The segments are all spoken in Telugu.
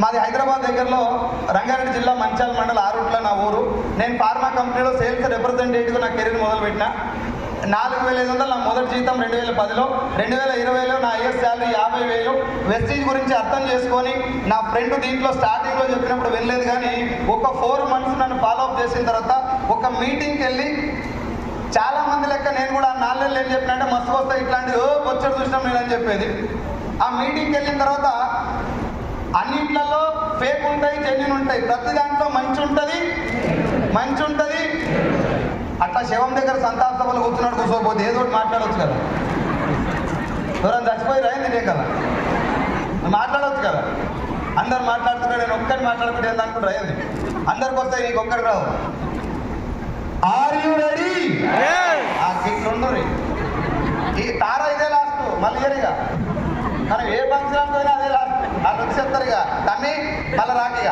మాది హైదరాబాద్ దగ్గరలో రంగారెడ్డి జిల్లా మంచాల మండల ఆరుట్ల నా ఊరు. నేను ఫార్మా కంపెనీలో సేల్స్ రిప్రజెంటేటివ్గా నా కెరీర్ మొదలుపెట్టిన నాలుగు వేల ఐదు వందలు నా మొదటి జీతం రెండు వేల పదిలో రెండు వేల ఇరవైలో నా ఐఎస్ శాలరీ యాభై వేలు. వెస్టీజ్ గురించి అర్థం చేసుకొని నా ఫ్రెండ్ దీంట్లో స్టార్టింగ్లో చెప్పినప్పుడు వెళ్ళలేదు కానీ ఒక ఫోర్ మంత్స్ నన్ను ఫాలో అప్ చేసిన తర్వాత ఒక మీటింగ్కి వెళ్ళి చాలా మంది లెక్క నేను కూడా నాలుగేళ్ళు ఏం చెప్పినా అంటే మస్తు వస్తాయి ఇట్లాంటి ఓ వచ్చాడు చూసినాం నేను అని చెప్పేది. ఆ మీటింగ్కి వెళ్ళిన తర్వాత అన్నిట్లలో ఫేక్ ఉంటాయి జెన్యున్ ఉంటాయి. ప్రతి దాంట్లో మంచి ఉంటుంది మంచి ఉంటుంది. అట్లా శవం దగ్గర సంతాప సభలు కూర్చున్నాడు కూర్చోకపోతే ఏదో ఒకటి మాట్లాడవచ్చు కదా. ఎవరైనా చచ్చిపోయి రాయింది నేను కదా నువ్వు మాట్లాడవచ్చు కదా. అందరు మాట్లాడుతున్నారు నేను ఒక్కరిని మాట్లాడుకుంటే అనుకుంటే రాయింది అందరికి వస్తాయి నీకు ఒక్కరికి రావు. ఆర్ యు రెడీ ఆ రీ. ఈ తార ఇదే లాస్ట్ మళ్ళీ ఇయరిగా మనం ఏ ఫంక్షన్ పోయినా అదే లాస్ట్ లంచ్ వచ్చి చెప్తారు తమ్మి మళ్ళీ రాకిక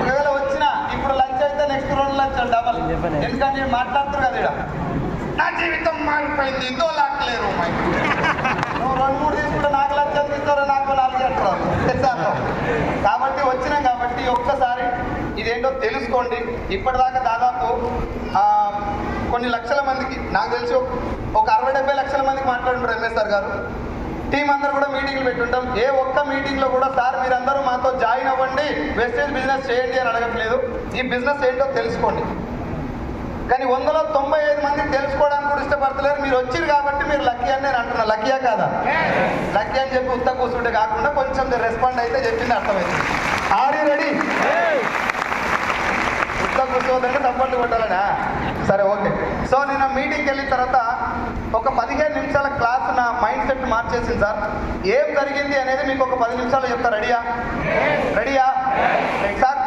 ఒకవేళ వచ్చినా ఇప్పుడు లంచ్ అయితే నెక్స్ట్ రెండు లంచ్ డబల్ ఎందుకంటే నేను మాట్లాడుతారు కదా ఇక్కడ నా జీవితం మారిపోయింది ఇందో లాక్కలేరు నువ్వు రెండు మూడు తీసుకుంటే నాకు లంచ్ ఎంత నాకు నాలుగు అంటారు కాబట్టి వచ్చినాం కాబట్టి ఒక్కసారి ఇదేంటో తెలుసుకోండి. ఇప్పటిదాకా దాదాపు కొన్ని లక్షల మందికి నాకు తెలిసి ఒక- ఒక అరవై డెబ్బై లక్షల మందికి మాట్లాడుతున్నారు ఎంఎస్ఆర్ గారు. టీం అందరూ కూడా మీటింగ్లు పెట్టుంటాం. ఏ ఒక్క మీటింగ్లో కూడా సార్ మీరందరూ మాతో జాయిన్ అవ్వండి వెస్టేజ్ బిజినెస్ చేయండి అని అడగట్లేదు. ఈ బిజినెస్ ఏంటో తెలుసుకోండి. కానీ వందలో తొంభై ఐదు మంది తెలుసుకోవడానికి కూడా ఇష్టపడతలేరు. మీరు వచ్చారు కాబట్టి మీరు లక్కీ అని నేను అంటున్నా. లక్కీయా కాదా? లక్కీ అని చెప్పి ఉత్త కూర్చుంటే కాకుండా కొంచెం రెస్పాండ్ అయితే చెప్పింది అర్థమైంది. ఆర్ రెడీ ఉత్త కూర్చోవద్దంటే తప్పట్లు కొట్టాలనా? సరే ఓకే. సో నేను మీటింగ్కి వెళ్ళిన తర్వాత ఒక పదిహేను నిమిషాల క్లాస్ నా మైండ్ సెట్ మార్చేసింది సార్. ఏం జరిగింది అనేది మీకు ఒక పది నిమిషాలు చెప్తా. రెడీయా? రెడీయా? సార్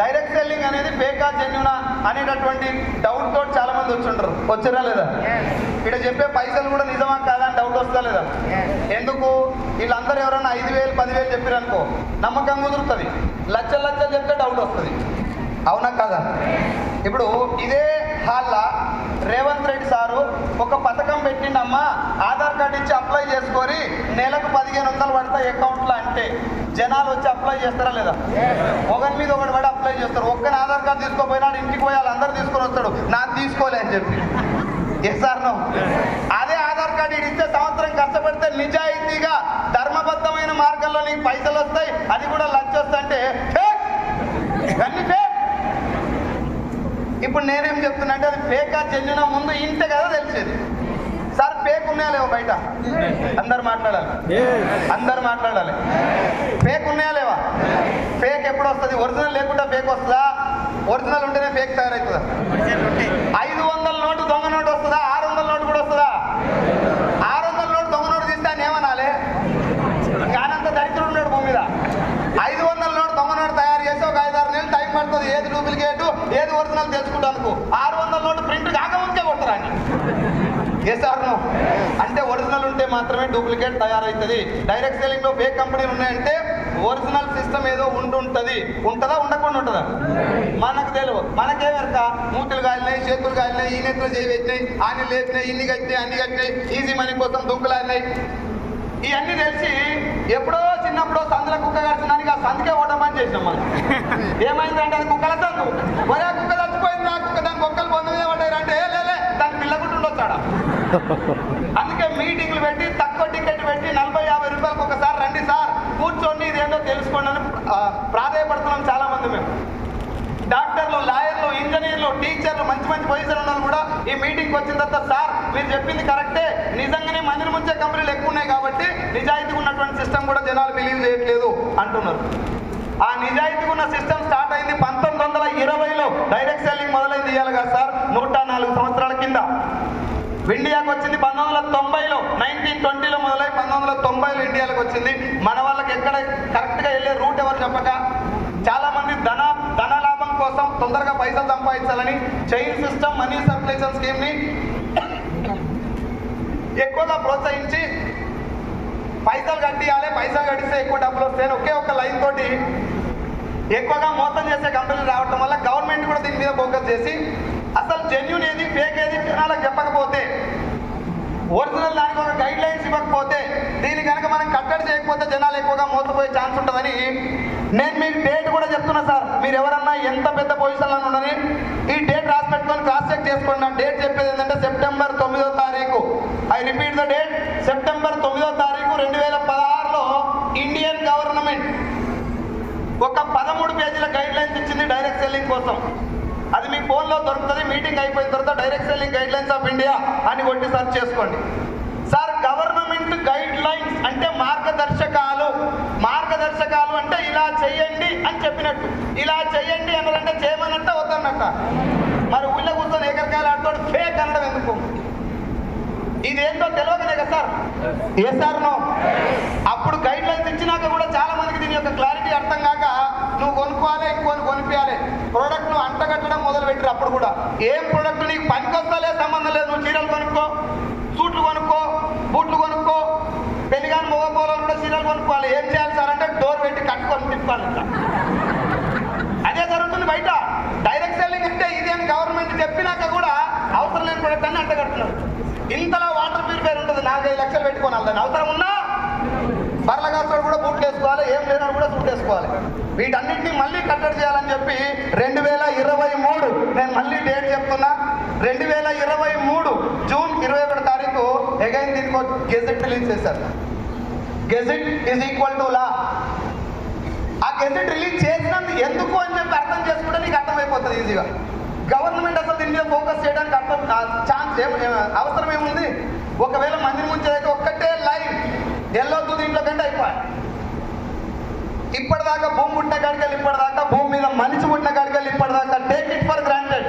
డైరెక్ట్ సెల్లింగ్ అనేది ఫేకా జెన్యునా అనేటటువంటి డౌట్ తోటి చాలా మంది వచ్చుంటారు వచ్చారా లేదా? ఇక్కడ చెప్పే పైసలు కూడా నిజమా కాదా అని డౌట్ వస్తా లేదా? ఎందుకు? వీళ్ళందరూ ఎవరైనా ఐదు వేలు పదివేలు చెప్పారనుకో నమ్మకం కుదురుతుంది. లక్షలు లక్షలు చెప్తే డౌట్ వస్తుంది. అవునా కాదా? ఇప్పుడు ఇదే హాల్లా రేవంత్ రెడ్డి సారు ఒక పథకం పెట్టిండమ్మా ఆధార్ కార్డు ఇచ్చి అప్లై చేసుకొని నెలకు పదిహేను వందలు పడతాయి అకౌంట్లో అంటే. జనాలు వచ్చి అప్లై చేస్తారా లేదా? ఒకరి మీద ఒకటి పడి అప్లై చేస్తారు. ఒక్కని ఆధార్ కార్డు తీసుకోపోయినా ఇంటికి పోయి అందరు తీసుకొని వస్తాడు. నాకు తీసుకోలే అని చెప్పి. Yes or no? అదే ఆధార్ కార్డు ఈడు ఇచ్చే సంవత్సరం కష్టపడితే నిజాయితీగా ధర్మబద్ధమైన మార్గంలో నీకు పైసలు వస్తాయి అది కూడా లంచ్ వస్తాయంటే ఫేక్ ఇవన్నీ ఫేక్ ఇప్పుడు నేనేం చెప్తున్నా జెన్యున ముందు ఇంతే కదా తెలిసేది. సార్ ఫేక్ ఉన్నాయా లేవా బయట? అందరు మాట్లాడాలి. అందరు మాట్లాడాలి. ఫేక్ ఉన్నాయా లేవా? ఫేక్ ఎప్పుడు వస్తుంది? ఒరిజినల్ లేకుండా ఫేక్ వస్తుందా? ఒరిజినల్ ఉంటేనే ఫేక్ తయారవుతుందా? ఐదు వందల నోటు దొంగ నోటు వస్తుందా? ఆరు వందల నోటు కూడా వస్తుందా? ఆరు వందల నోటు దొంగ నోటు తీస్తే ఆయన ఏమనాలి? కానంత దరిద్రుడు ఉన్నాడు భూమి మీద. ఐదు వందల నోటు దొంగ నోటు తయారు చేసి ఒక ఐదారు నెలలు టైం పడుతుంది. ఏది డూప్లికేట్? ఏది ఒరిజినల్ తెలుసుకుంటాను ఆరు వందల నోటు ప్రింట్ కాకముందే కొడతారా ఎస్ అంటే ఒరిజినల్ ఉంటే మాత్రమే డూప్లికేట్ తయారవుతుంది. డైరెక్ట్ సెల్లింగ్లో ఫేక్ కంపెనీలు ఉన్నాయంటే ఒరిజినల్ సిస్టమ్ ఏదో ఉంటుంటది ఉంటుందా? ఉండకుండా ఉంటుందా? మనకు తెలియదు. మనకే ఎరక మూతులు కాలినాయి చేతులు కాలినాయి ఈ నెత్తులు చేయి పెట్టినాయి ఆని లేచినాయి ఇన్ని కట్టినాయి అన్ని కట్టినాయి ఈజీ మనీ కోసం దుంకులాడినాయి. ఇవన్నీ తెలిసి ఎప్పుడో చిన్నప్పుడు సందుల కుక్క కడుతున్నానికి ఆ సందుకే ఓటమని చేసినాం మనం. ఏమైందంటే అది కుక్కల సందు. ఆ కుక్క చచ్చిపోయింది ఆ కుక్క దాని కుక్కలు పొంది అందుకే మీటింగ్లు పెట్టి తక్కువ టికెట్ పెట్టి నలభై యాభై రూపాయలకు ఒకసారి రండి సార్. కూర్చోండి ఇదేంటో తెలుసుకోండి అని ప్రాధాయపడుతున్నాం చాలా మంది మేము. డాక్టర్లు లాయర్లు ఇంజనీర్లు టీచర్లు మంచి మంచి పొజిషన్ ఉన్న కూడా ఈ మీటింగ్కి వచ్చిన తర్వాత సార్ మీరు చెప్పింది కరెక్టే. నిజంగానే మందిని ముంచే కంపెనీలు ఎక్కువ ఉన్నాయి కాబట్టి నిజాయితీగా ఉన్నటువంటి సిస్టమ్ కూడా జనాలు బిలీవ్ చేయట్లేదు అంటున్నారు. ఆ నిజాయితీగా ఉన్న సిస్టమ్ స్టార్ట్ అయింది పంతొమ్మిది వందల ఇరవైలో. డైరెక్ట్ సెల్లింగ్ మొదలైంది ఇవ్వాలి కదా సార్. నూట నాలుగు సంవత్సరాలు ఇండియాకి వచ్చింది పంతొమ్మిది వందల తొంభైలో నైన్టీన్ ట్వంటీలో మొదలై పంతొమ్మిది వందల తొంభైలో ఇండియాలోకి వచ్చింది మన వాళ్ళకి ఎక్కడ కరెక్ట్గా వెళ్ళే రూట్ ఎవరు చెప్పక? చాలా మంది ధన ధన లాభం కోసం తొందరగా పైసలు సంపాదించాలని చైన్ సిస్టమ్ మనీ సర్కులేషన్ స్కీమ్ని ఎక్కువగా ప్రోత్సహించి పైసలు కట్టియాలి పైసలు కట్టిస్తే ఎక్కువ డబ్బులు వస్తాయని ఒకే ఒక లైన్ తోటి ఎక్కువగా మోసం చేసే కంపెనీలు రావటం వల్ల గవర్నమెంట్ కూడా దీని మీద ఫోకస్ చేసి అసలు జెన్యున్ ఏది ఫేక్ ఏది జనాలకు చెప్పకపోతే ఒరిజినల్ దానికి ఒక గైడ్ లైన్స్ ఇవ్వకపోతే దీన్ని కనుక మనం కట్టడి చేయకపోతే జనాలు ఎక్కువగా మోసపోయే ఛాన్స్ ఉంటుందని నేను మీకు డేట్ కూడా చెప్తున్నా సార్. మీరు ఎవరన్నా ఎంత పెద్ద పొజిషన్లో ఉండని ఈ డేట్ రాసి పెట్టుకొని క్రాస్ చెక్ చేసుకోండి. నా డేట్ చెప్పేది ఏంటంటే సెప్టెంబర్ తొమ్మిదో తారీఖు. I repeat the date September తొమ్మిదో తారీఖు రెండు వేల పదహారులో ఇండియన్ గవర్నమెంట్ ఒక పదమూడు పేజీల గైడ్ లైన్స్ ఇచ్చింది డైరెక్ట్ సెల్లింగ్ కోసం. అది మీ ఫోన్లో దొరుకుతుంది మీటింగ్ అయిపోయిన తర్వాత direct selling guidelines of India అని కొట్టి సర్చ్ చేసుకోండి. సార్ గవర్నమెంట్ గైడ్ లైన్స్ అంటే మార్గదర్శకాలు. మార్గదర్శకాలు అంటే ఇలా చేయండి అని చెప్పినట్టు. ఇలా చేయండి అన్నారంటే చేయమన్నట్ట వద్దన్నట్ట. మరి ఊళ్ళో కూర్చొని ఏకరకాయలు ఆడుతాడు ఫేక్ అనడం ఎందుకు? ఇదేంటో తెలియకనే కదా సార్? ఏ సార్ నో అప్పుడు గైడ్ లైన్స్ ఇచ్చినాక కూడా చాలా మందికి దీని యొక్క క్లారిటీ అర్థం కాక నువ్వు కొనుక్కోవాలి ఇంకోని కొనిపించాలి ప్రోడక్ట్ అంటగట్టడం మొదలు పెట్టారు అప్పుడు కూడా. ఏం ప్రోడక్ట్ నీకు పనికొస్తలే సంబంధం లేదు నువ్వు చీరలు కొనుక్కో సూట్లు కొనుక్కో బూట్లు కొనుక్కో పెళ్ళిగాని మొగపోలో కూడా చీరలు కొనుక్కోవాలి. ఏం చేయాలి సార్ అంటే డోర్ పెట్టి కట్టుకొని తిప్పాలి అదే జరుగుతుంది బయట. డైరెక్ట్ సెల్లింగ్ అంటే ఇది అని గవర్నమెంట్ చెప్పినాక కూడా అవసరం లేని ప్రొడక్ట్ అని అంటగడుతున్నారు ఇంతలా వాటర్ ప్యూరిఫైర్ ఉంటుంది నాలుగైదు లక్షలు పెట్టుకోవాలి దాన్ని అవసరం ఉన్నా బర్ల కాసుకోడు కూడా బూట్లు వేసుకోవాలి ఏం లేనోడు కూడా సూట్ వేసుకోవాలి వీటన్నిటిని మళ్ళీ కట్టడి చేయాలని చెప్పి రెండు వేల ఇరవై మూడు నేను మళ్ళీ డేట్ చెప్తున్నా. రెండు వేల ఇరవై మూడు జూన్ ఇరవై ఒకటి తారీఖు ఎగైన్ దీనికి గెజెట్ రిలీజ్ చేశారు. Gazette is equal to law ఆ గెజెట్ రిలీజ్ చేసినందుకు ఎందుకు అని చెప్పి అర్థం చేసుకుంటే నీకు అర్థమైపోతుంది ఈజీగా. గవర్నమెంట్ అసలు దీని మీద ఫోకస్ చేయడానికి అర్థం ఛాన్స్ ఏం ఏం- అవసరం ఏముంది? ఒకవేళ మందిని ముంచేదైతే ఒక్కటే లైన్. ఎల్లొద్దు దీంట్లో కంటే అయిపోయి ఇప్పటిదాకా భూమి పుట్టిన కాడికెళ్ళి ఇప్పటిదాకా భూమి మీద మనిషి పుట్టిన కాడికెళ్ళి ఇప్పటిదాకా టేక్ ఇట్ ఫర్ గ్రాంటెడ్